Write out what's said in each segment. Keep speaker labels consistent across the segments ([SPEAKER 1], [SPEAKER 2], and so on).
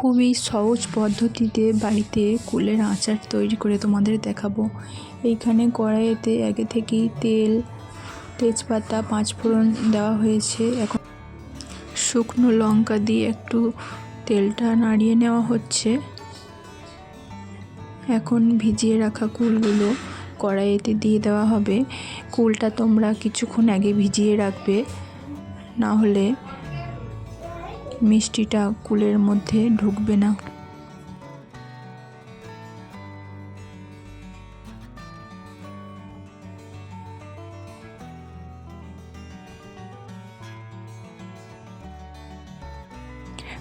[SPEAKER 1] খুবই সহজ পদ্ধতিতে বাড়িতে কুলের আচার তৈরি করে তোমাদের দেখাবো। এইখানে কড়াইতে আগে থেকেই তেল, তেজপাতা পাঁচফোড়ন দেওয়া হয়েছে। এখন শুকনো লঙ্কা দিয়ে একটু তেলটা নাড়িয়ে নেওয়া হচ্ছে। এখন ভিজিয়ে রাখা কুলগুলো কড়াইতে দিয়ে দেওয়া হবে। কুলটা তোমরা কিছুক্ষণ আগে ভিজিয়ে রাখবে, না হলে মিষ্টিটা কুলের মধ্যে ঢুকবে না।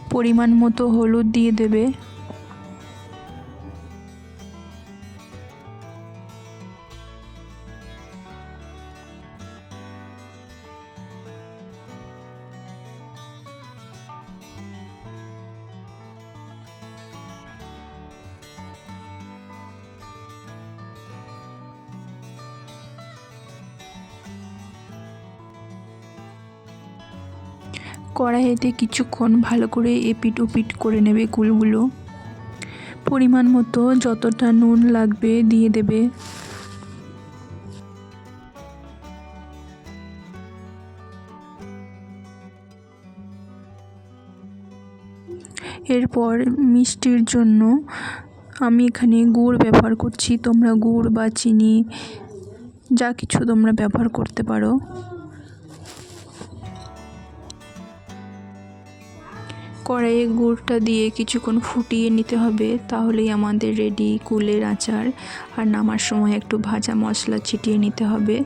[SPEAKER 1] পরিমাণ মতো হলুদ দিয়ে দেবে। কড়াইতে কিছুক্ষণ ভালো করে এপিট ওপিট করে নেবে কুলগুলো পরিমাণ মতো যতটা নুন লাগবে দিয়ে দেবে। এরপর মিষ্টির জন্য আমি এখানে গুড় ব্যবহার করছি। তোমরা গুড় বা চিনি যা কিছু তোমরা ব্যবহার করতে পারো। কড়াইয়ে গুড়টা দিয়ে কিছুক্ষণ ফুটিয়ে নিতে হবে, তাহলেই আমাদের রেডি কুলের আচার। আর নামার সময় একটু ভাজা মশলা ছিটিয়ে নিতে হবে।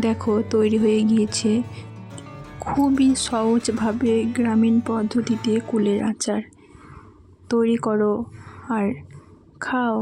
[SPEAKER 1] দেখো, তৈরি হয়ে গিয়েছে খুবই সহজভাবে গ্রামীণ পদ্ধতিতে কুলের আচার। তৈরি করো আর খাও।